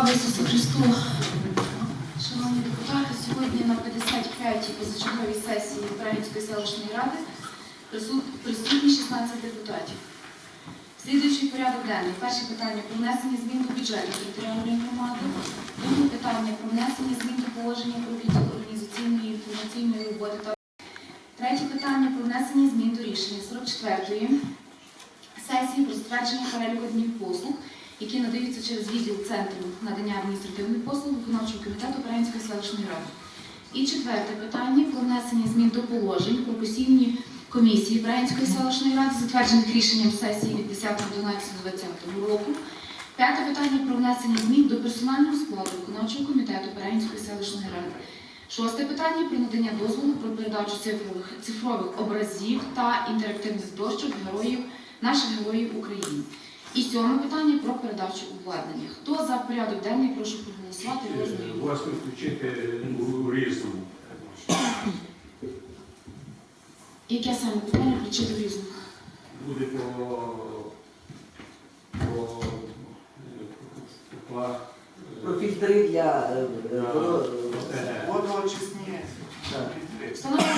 Слава Ісусу Христу! Шановні депутати, сьогодні на 55-й позачерговій сесії Української селищної ради присутні 16 депутатів. Слідуючий порядок денний. Перше питання про внесення змін до бюджету територіальної громади. Друге питання про внесення змін до положення про відділ організаційної і інформаційної роботи. та Третє питання про внесення змін до рішення 44-ї сесії про затвердження переліку днів послуг які надаються через відділ Центру надання адміністративних послуг виконавчого комітету Української селищної ради. І четверте питання про внесення змін до положень про постійні комісії Української селищної ради, затверджених рішенням сесії від 10.12.2020 року. П'яте питання про внесення змін до персонального складу виконавчого комітету Української селищної ради. Шосте питання про надання дозволу про передачу цифрових, цифрових образів та інтерактивних дощок героїв, наших героїв України. І сьоме питання про передачу обладнання. Хто за порядок денний, прошу проголосувати. Е, Роздаємо. Включити у різному. Яке саме питання включити в різну? Буде по, по, по, Про фільтри для е, е, водо- е, Водоочисні. Встановлення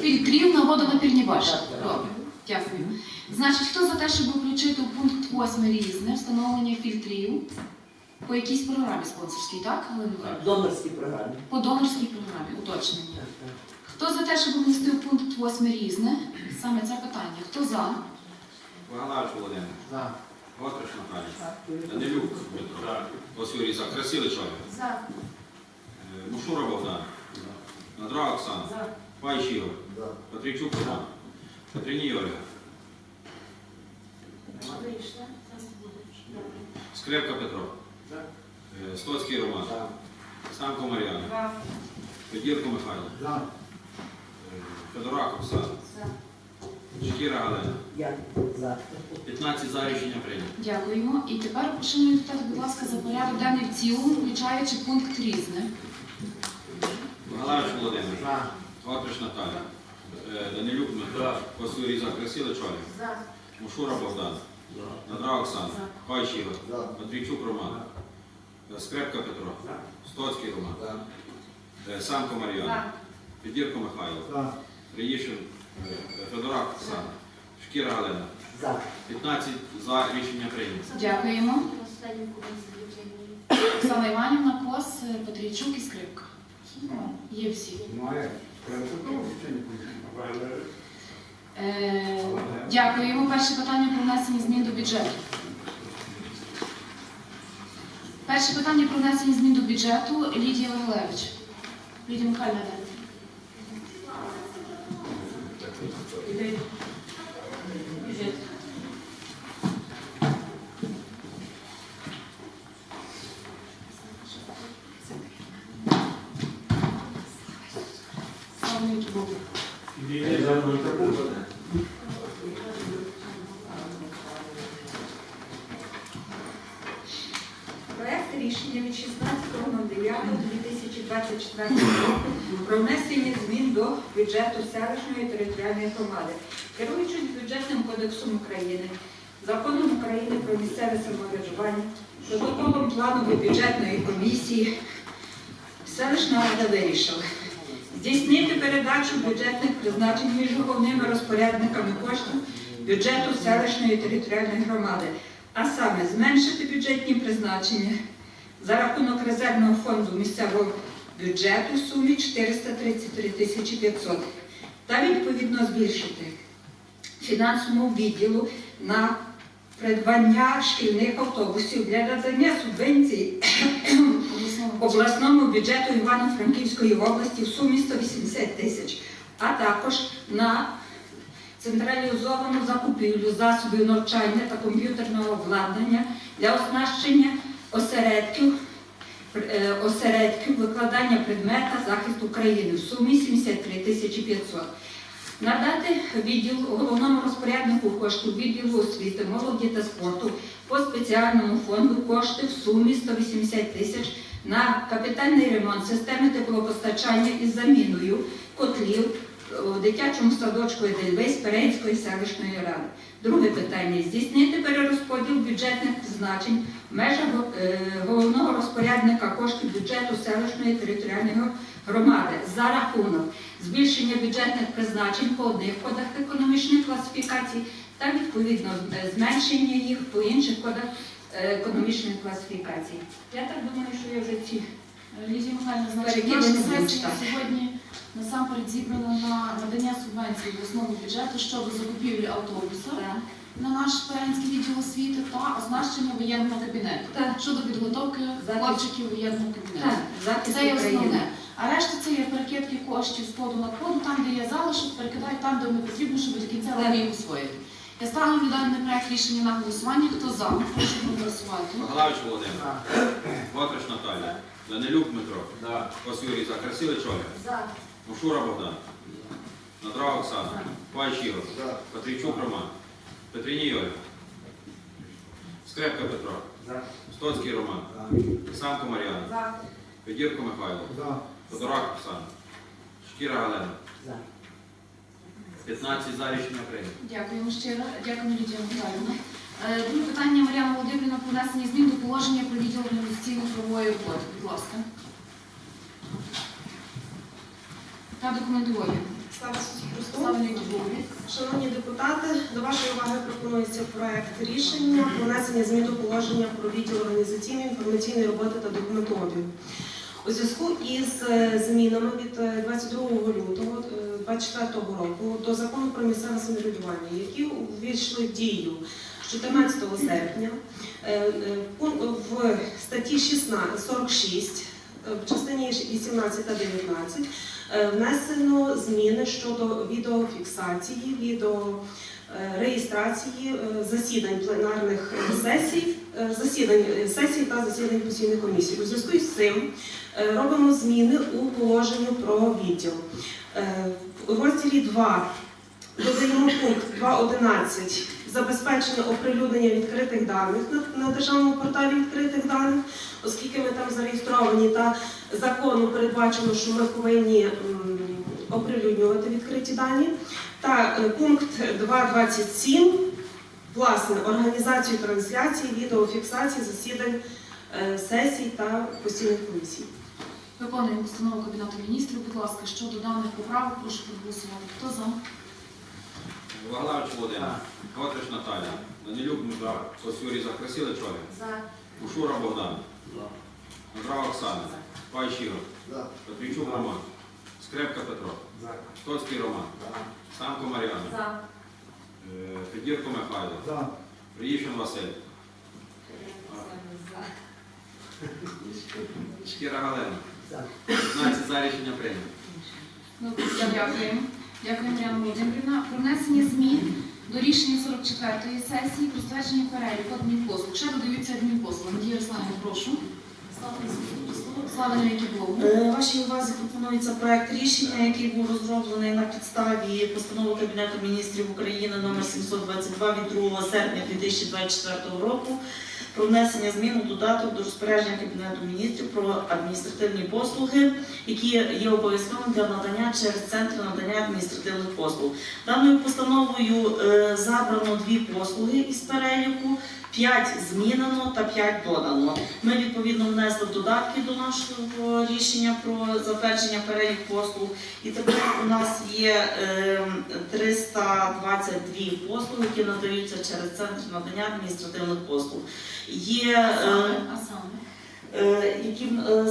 фільтрів- на водонапірні так. Добре, дякую. Значить, хто за те, щоб включити у пункт 8 різне встановлення фільтрів по якійсь програмі спонсорській, так? Галина Михайлівна? донорські програми. По донорській програмі, уточнення. Так, так. Хто за те, щоб внести у пункт 8 різне? Саме це питання. Хто за? Вагалавич Володимир, За. Готрич Наталія, Данилюк Дмитро, Осюрій за Красилич Ольга, За. Е, Мушура Богдан, Надра Оксана, За. Пайщ Ігор, Патрійчук Роман, Петриній Ольга, Скрепка Петро, Е, Стоцький Роман, Самко Мар'яна, Федірко Михайло. Е, Федорак Оксана, Шкіра Галина. Я за. 15 за рішення прийнято. Дякуємо. І тепер, шановні депутати, будь ласка, за порядок денний в цілому, включаючи пункт різне. Вагалавич Володимир, Наталія, Е, Данилюк Дмитро, Осюрій за Красилич Ольга, Мушура Богдан, Надра Оксана, Пайщ Ігор, Патрійчук Роман, Е, Скрепка Петро, Стоцький Роман, Е, Самко Мар'яна, Підірко Михайло, Приїшин е, Федорак Оксана, Шкіра Галина. 15 за рішення прийнято. Дякуємо. Оксана Іванівна, Кос, Петрійчук і Скрипка. Є всі. Е, Дякуємо. Перше питання про внесення змін до бюджету. Перше питання про внесення змін до бюджету Лідія Вагалевич. Лідія Михайлівна. де? Слава Богу. Ідея за мною таку. Проект рішення від 16.09.2024 року про внесення змін до бюджету селищної територіальної громади. Керуючись бюджетним кодексом України, законом України про місцеве самоврядування, протоколом планової бюджетної комісії, селищна рада вирішила здійснити передачу бюджетних призначень між головними розпорядниками коштів бюджету селищної територіальної громади, а саме зменшити бюджетні призначення за рахунок резервного фонду місцевого бюджету в сумі 433 тисячі 500 та відповідно збільшити фінансовому відділу на придбання шкільних автобусів для надання субвенцій обласному бюджету Івано-Франківської області в сумі 180 тисяч, а також на централізовану закупівлю засобів навчання та комп'ютерного обладнання для оснащення осередків, е, осередків викладання предмета захист України в сумі 73 тисячі 500. Надати відділу головному розпоряднику коштів відділу освіти, молоді та спорту по спеціальному фонду кошти в сумі 180 тисяч на капітальний ремонт системи теплопостачання із заміною котлів у дитячому садочку Едельвейс Перейської селищної ради. Друге питання. Здійснити перерозподіл бюджетних призначень в межах е, головного розпорядника коштів бюджету селищної територіальної громади за рахунок збільшення бюджетних призначень по одних кодах економічної класифікації та відповідно е, зменшення їх по інших кодах е, економічної класифікації. Я так думаю, що я вже ці Лідія Михайлівна, значить, наша сесія сьогодні насамперед зібрана на надання субвенції обласному бюджету щодо закупівлі автобуса на наш Перенський відділ освіти та оснащення воєнного кабінету Так. щодо підготовки Захист. хлопчиків воєнного кабінету. Так, Це є основне. А решта це є перекидки коштів з поду на поду, там, де є залишок, перекидають там, де вони потрібно, щоб до кінця року їх освоїти. Я ставлю даний проект рішення на голосування. Хто за? Прошу проголосувати. Володимир, Мотрич Наталія, Данилюк Дмитро, Кос Юрій за, Красилич Ольга, Мушура Богдан, Надрава Оксана, Пач Ігор, Патрійчук Роман, Петриній Ольга, Скрепка Петро, Стоцький Роман, Самко Мар'яна, Федірко Михайло, Тодорак Оксана, Шкіра Галина. За. 15 за рішення прийнято. Дякуємо щиро. Дякуємо, Лідія Михайлівна. Е, Друге питання Мар'яна Володимирівна про внесення змін до положення про відділ організаційно-правової роботи. Будь ласка. Та документологія. Слава Ісусу Христу! Слава Богу. Шановні депутати, до вашої уваги пропонується проект рішення про внесення змін до положення про відділ організаційної інформаційної роботи та документології. У зв'язку із е, змінами від е, 22 лютого 2024 року до закону про місцеве самоврядування, які увійшли в дію 14 серпня, е, е, в статті 16, 46, е, в частині 18 та 19 Е, Внесено зміни щодо відеофіксації, відеореєстрації засідань пленарних сесій, засідань сесій та засідань постійних комісій. У зв'язку із цим робимо зміни у положенню про відділ. У розділі 2 додаємо пункт 2.11 забезпечення оприлюднення відкритих даних на, державному порталі відкритих даних, оскільки ми там зареєстровані та закону передбачено, що ми повинні оприлюднювати відкриті дані. Та е, пункт 2.27, власне, організацію трансляції, відеофіксації засідань е, сесій та постійних комісій. Виконуємо постанову Кабінету міністрів. Будь ласка, щодо даних поправок, прошу проголосувати. Хто за? Ваглавич Володимир, Мотрич Наталія, Данилюк Дмитро, Кос Юрій за, Красилич Ольга, Богдан, Надрава Оксана, Пач Ігор, Петрійчук Роман, Скрепка Петро, Стоцький Роман, Самко Мар'яна, е, Федірко Михайло, Приївчин Василь, Шкіра Галина. За. 15 за рішення прийнято. Ну, Дякуємо, Мар'яна Володимирівна. Про внесення змін до рішення 44-ї сесії про ствердження переліку адмінпослуг. Ще додаються адмінпослуги. Надія Русланівна, прошу. Слава. Е, Вашій увазі пропонується проект рішення, який був розроблений на підставі постанови Кабінету міністрів України номер 722 від 2 серпня 2024 року про внесення змін у додаток до розпорядження Кабінету міністрів про адміністративні послуги, які є обов'язковими для надання через центр надання адміністративних послуг. Даною постановою е, забрано дві послуги із переліку. 5 змінено та 5 додано. Ми відповідно внесли додатки до нашого рішення про затвердження перелік послуг. І тепер у нас є е, 322 послуги, які надаються через центр надання адміністративних послуг. Є е, е, які, е,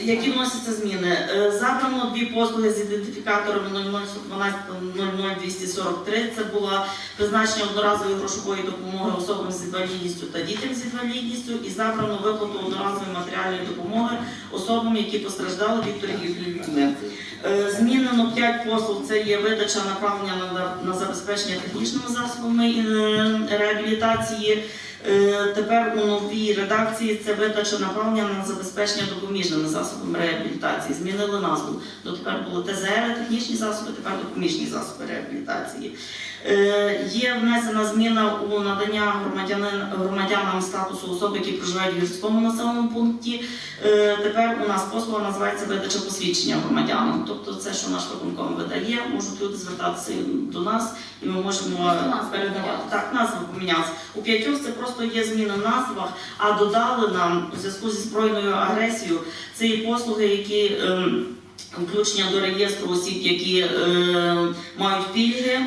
Які вносяться? зміни. Забрано дві послуги з ідентифікаторами 0012243. Це була призначення одноразової грошової допомоги особам з інвалідністю та дітям з інвалідністю, і забрано виплату одноразової матеріальної допомоги особам, які постраждали від торгівлі людьми. Змінено 5 послуг. Це є видача направлення на, забезпечення технічними засобами реабілітації Тепер у новій редакції це видача направлення на забезпечення допоміжними засобами реабілітації. Змінили назву. Дотепер було ТЗР, технічні засоби, тепер допоміжні засоби реабілітації. Е, Є внесена зміна у надання громадянам статусу особи, які проживають в гірському населеному пункті. Е, Тепер у нас послуга називається видача посвідчення громадянам. Тобто це, що наш виконком видає, можуть люди звертатися до нас і ми можемо передавати. Так, назва помінялася. У п'ятьох це просто є зміни в назвах, а додали нам у зв'язку зі збройною агресією це є послуги, які ем, включення до реєстру осіб, які е, мають пільги.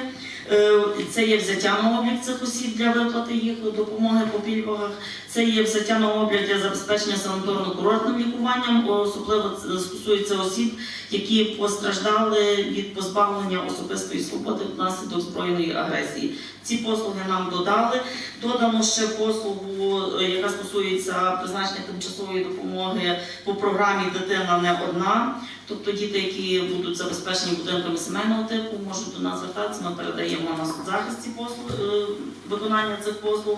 Е, Це є взяття на облік цих осіб для виплати їх допомоги по пільгах. Це є взяття на облік для забезпечення санаторно-курортним лікуванням. Особливо стосується осіб, які постраждали від позбавлення особистої свободи внаслідок збройної агресії. Ці послуги нам додали. Додано ще послугу, е, яка стосується призначення тимчасової допомоги по програмі Дитина не одна. Тобто діти, які будуть забезпечені будинками сімейного типу, можуть до нас звертатися. Ми передаємо на соцзахист ці послуги, е, виконання цих послуг.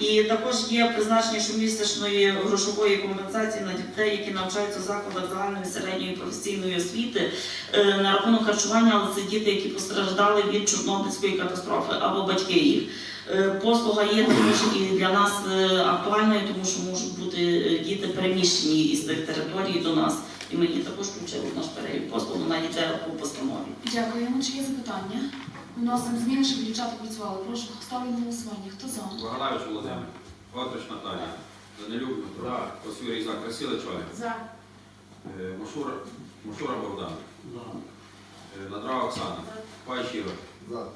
І також є призначення щомісячної грошової компенсації на дітей, які навчаються в закладах загальної середньої професійної освіти е, на рахунок харчування, але це діти, які постраждали від Чорнобильської катастрофи або батьки їх. Е, Послуга є тому що і для нас е, актуальною, тому що можуть бути е, діти переміщені із тих територій до нас. І ми її також включили в наш перелік послуг, вона йде по постанові. Дякуємо. Чи є запитання? Вносимо зміни, щоб дівчата працювали. Прошу ставлю на голосування. Хто за? Вагалевич Володимир, Отрич Наталія, Данилюк Дмитро, Оля, За. Е, Мушура, Мушура Богдан, За. Е, Надрава Оксана, Пай Щіро,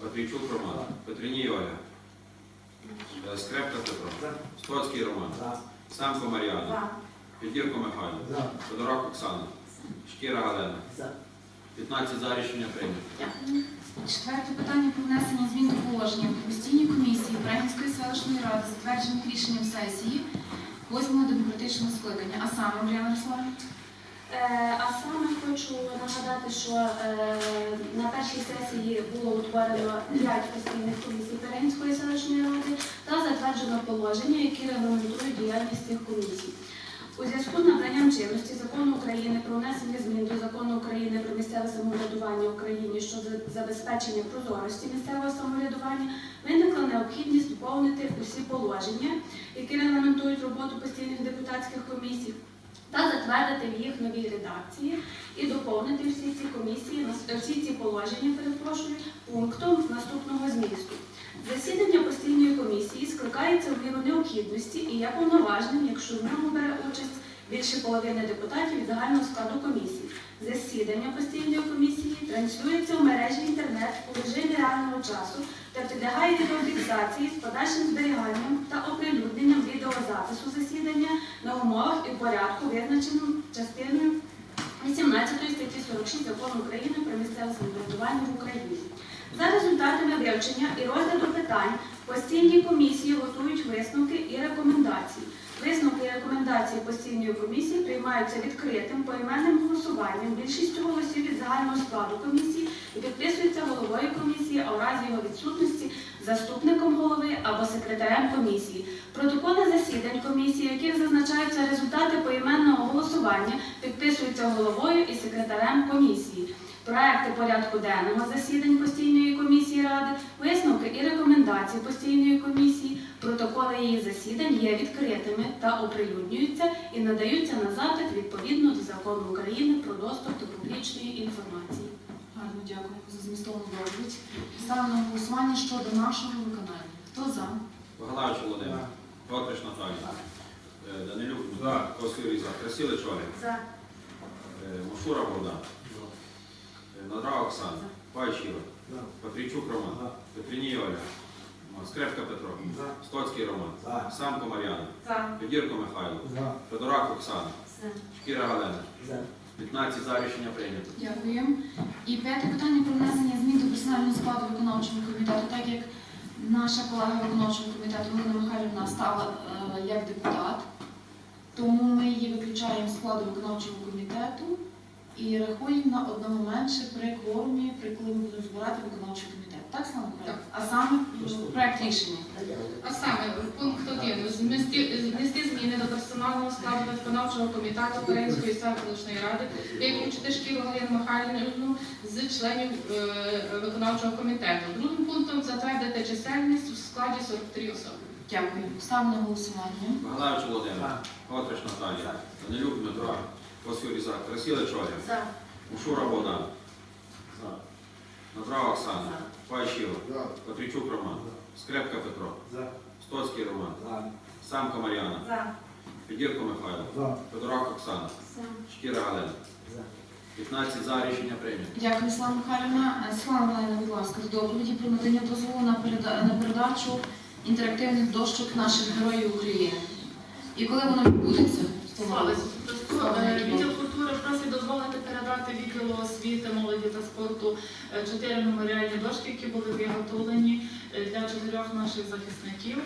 Петрійчук Роман, Петриній Оля, Е, Скрепка Петро, Стоцький Роман, Самко Мар'яна, Підірко Михайло, Федорак Оксана, Шкіра Галина. За. 15 за рішення прийнято. Четверте питання про внесення змін до положення про постійні комісії Брегінської селищної ради, затверджених рішенням сесії восьмого демократичного скликання. А саме, Мар'яна Руслана? Е, А саме хочу нагадати, що е, на першій сесії було утворено 5 постійних комісій Перенської селищної ради та затверджено положення, які регламентують діяльність цих комісій. У зв'язку з набранням чинності закону України про внесення змін до закону України про місцеве самоврядування Україні щодо забезпечення прозорості місцевого самоврядування виникла необхідність доповнити усі положення, які регламентують роботу постійних депутатських комісій та затвердити в їх новій редакції і доповнити всі ці комісії, нас- всі ці положення, перепрошую, пунктом наступного змісту. Засідання постійної комісії скликається в міру необхідності і є повноважним, якщо в ньому бере участь більше половини депутатів від загального складу комісії. Засідання постійної комісії транслюється в мережі інтернет у режимі реального часу та підлягає відеофіксації з подальшим зберіганням та оприлюдненням відеозапису засідання на умовах і порядку, визначеним частиною 18 статті 46 Закону України про місцеве самоврядування в Україні. За результатами вивчення і розгляду питань постійні комісії готують висновки і рекомендації. Рекомендації постійної комісії приймаються відкритим поіменним голосуванням більшістю голосів від загального складу комісії і підписуються головою комісії, а в разі його відсутності заступником голови або секретарем комісії. Протоколи засідань комісії, яких зазначаються результати поіменного голосування, підписуються головою і секретарем комісії. Проекти порядку денного засідань постійної комісії ради, висновки і рекомендації постійної комісії, протоколи її засідань є відкритими та оприлюднюються і надаються на запит відповідно до закону України про доступ до публічної інформації. Гарно дякую за змістовну доповідь. Ставлю на голосування щодо нашого виконання. Хто за? Вагалевич Володимир, Отрич Наталія, Е, Данилюк. Посвірій за Красилич Оля, За. Е, Мушура Богдан, Е, Надрава Оксана, Пай Щіро, Петрійчук Роман, Петриній Оля, Скрепка Петро, Стоцький Роман, Самко Мар'яна, Підірко Михайло, Федорак Оксана, Шкіра Галина. За. 15 за рішення прийнято. Дякую. І п'яте питання про внесення змін до персонального складу виконавчого комітету, так як наша колега виконавчого комітету Галина Михайлівна стала е, як депутат, тому ми її виключаємо з складу виконавчого комітету. І рахуємо на одному менше при кворумі, при коли ми будемо збирати виконавчий комітет. Так, Слава Миколаївна? А саме м, проект рішення. А саме пункт 1. Внести внести зміни до персонального складу виконавчого комітету Української селищної ради, виключити шкілу Галину Михайлівну з членів е, виконавчого комітету. Другим пунктом затвердити чисельність у складі 43 особи. Дякую. Ставлю на голосування. Володимир, Готрич Наталія, Данилюк Дмитро, Косюр Ізак, Красилич Ольга, Мушура Богдан, Надрава Оксана, Пайшіва, Патрійчук Роман, Скрепка Петро, Стоцький Роман, Самка Мар'яна, Підірко Михайло, Федорак Оксана, Шкіра Галина. 15 за рішення прийнято. Дякую, Слава Михайлівна. Е, Слава Михайлівна, будь ласка, до доповіді про надання дозволу на, переда- на передачу інтерактивних дощок наших героїв України. І коли воно відбудеться? Слава Е, Відділ культури просить дозволити передати відділу освіти, молоді та спорту е, чотири меморіальні дошки, які були виготовлені е, для чотирьох наших захисників.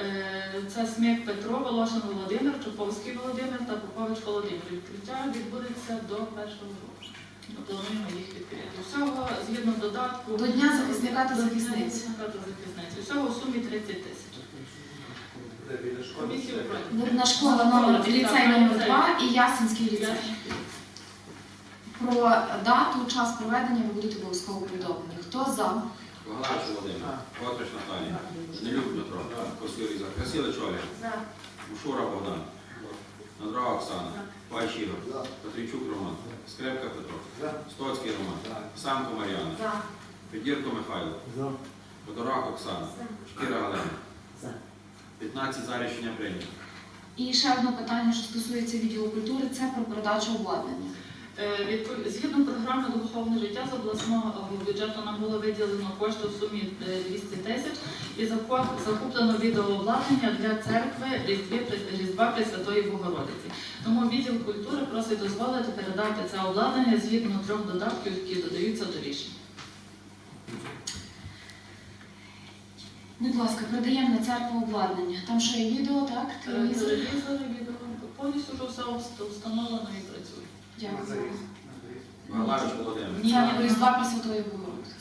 Е, Це Смік Петро, Волошин Володимир, Чуповський Володимир та Попович Володимир. Відкриття відбудеться до першого року. Ми плануємо їх відкрити. Всього згідно додатку До Дня захисника та захисниць. захисниць. Всього у сумі 30 тисяч. Комісію школа номер ліцей номер 2 і Ясенський ліцей. Про дату, час проведення ви будете обов'язково повідомлені. Хто за? Богданович Володимир, Готрич Наталія, Данилюк Дмитро, Косюр Ізак, Красилич Ольга, Мушура Богдан, Надрава Оксана, Пайшіва, Патрійчук Роман, Скрепка Петро, Стоцький Роман, Самко Мар'яна, Підірко Михайло, Федорак Оксана, Шкіра Галина. За. 15 за рішення прийнято. І ще одне питання, що стосується відділу культури, це про передачу обладнання. Е, Згідно програми «Духовне життя» з обласного е, бюджету нам було виділено кошти в сумі е, 200 тисяч і закуплено відеообладнання для церкви Різдві- Різдва Пресвятої Богородиці. Тому відділ культури просить дозволити передати це обладнання згідно трьох додатків, які додаються до рішення. Будь ласка, передаємо на церкву обладнання. Там що є відео, так? Е, Телевізор? Телевізори, відео, повністю вже все вст- встановлено і працює. Дякую. Богданович Володимир, Ні, Це ні, Різдва Пресвятої Богородиці.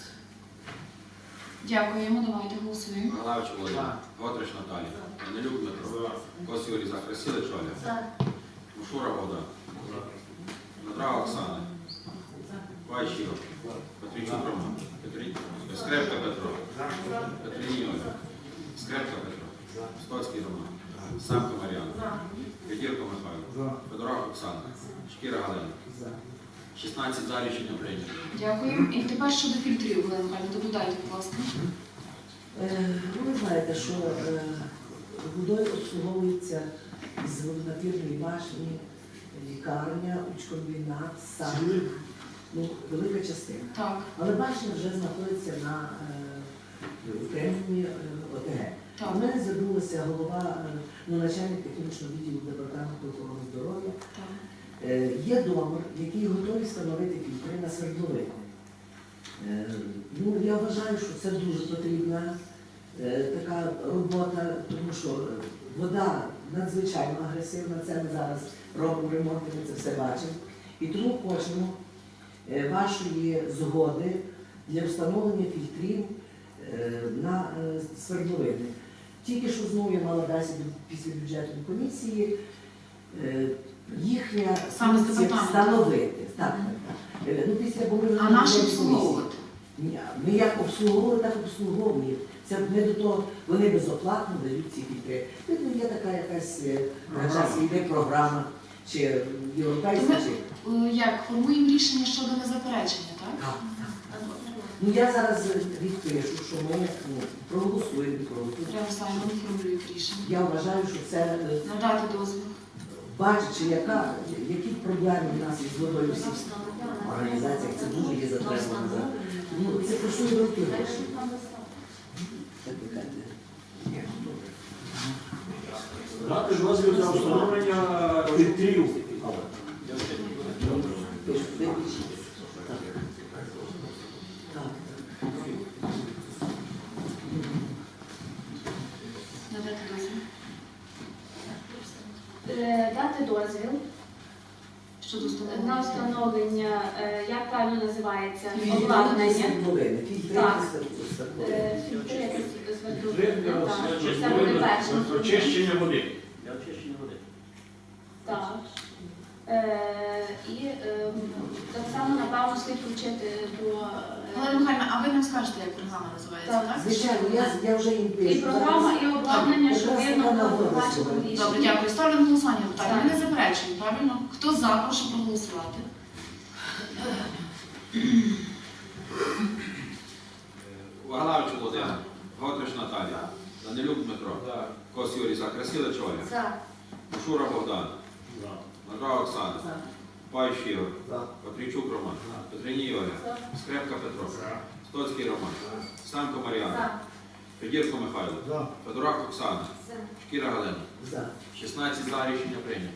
Дякуємо, давайте голосуємо. Богданович Володимир, Готрич Наталія, Данилюк Дмитро, Косюр Ізак, Красилич Ольга, Мушура Богдан, Надрава Оксана, Пайшіва, Патрійчук Роман, Петрі- Скрепка Петро, Ольга, Скрепка Петро, Стоцький Роман, Самко Мар'яна, Підірко Михайло, Федорак Оксана, Шкіра Галина. За. 16 за рішення прийнято. Дякую. І тепер щодо фільтрів, Олена Михайлівна, додайте, будь ласка. Е, Ну, ви знаєте, що е, водою обслуговується з водонапірної башні, лікарня, учкомбінат, сад. Ну, велика частина. Так, Але башня вже знаходиться на е, окремій е, ОТГ. У мене звернулася голова, е, ну, начальник технічного відділу департаменту охорони здоров'я. Е, Є донор, який готовий встановити фільтри на свердловини. Е, Ну, я вважаю, що це дуже потрібна така робота, тому що вода надзвичайно агресивна. Це ми зараз робимо ремонт, ми це все бачимо. І тому хочемо вашої згоди для встановлення фільтрів на е, свердловини. Тільки що знову я мала бесіду після бюджетної комісії. е, Їхня Саме функція встановити. Так, так, так. Е, Ну, після, бо ми А наші обслуговувати. Ні, Ми як обслуговували, так обслуговуємо. Це не до того, вони безоплатно дають ці фільтри. Видно, є така якась е, на час йде програма, чи європейська, Ми- чи. Е, Як формуємо рішення щодо незаперечення, так, так. Ну я зараз відпишу, що ми ну, проголосуємо проти. Треба саме формулюють рішення. Я вважаю, що це е, Надати дозвіл. бачачи, яка, які проблеми в нас із водою всі організаціях, це дуже є затребувано. за- Ну, це коштує великі гроші. Ні, добре. Дати дозвіл на встановлення фільтрів. Пишуть, ви пишіть. Так. Так. Надати дозвіл. Е, Дати дозвіл Щодо на встановлення, е, як правильно називається, обладнання. Так. Е, Фільтри. Це буде перше. очищення води. Для очищення води. Так. Е, І е, так само, напевно, слід включити до... е, Галина Михайлівна, а ви нам скажете, як програма називається, Так. Звичайно, я, я вже їм пишу. І програма, і обладнання, що Якраз видно було сьогодні. Добре, дякую. Ставлю на голосування питання. Ми не заперечуємо, правильно? Хто за, прошу проголосувати. Вагалавич Володимир, Готрич Наталія, Данилюк Дмитро, Кос Юрій за, Красилич Оля, За. Мушура Богдан, Оксана, Щіро, Патрійчук Роман, Петриній Оля. Скрепка Петро, Стоцький Роман, Самко Мар'яна, За. Федірко Михайло, Федорак Оксана. Шкіра Галина. За. 16 за рішення прийнято.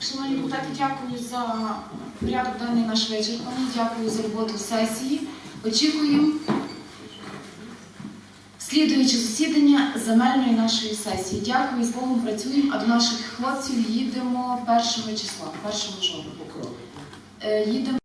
Шановні депутати, дякую за порядок денний наш вичерпаний. Дякую за роботу сесії. Очікуємо слідуюче засідання земельної нашої сесії. Дякую, з Богом працюємо, а до наших хлопців їдемо 1 числа, 1 жовтня. Е, Їдемо.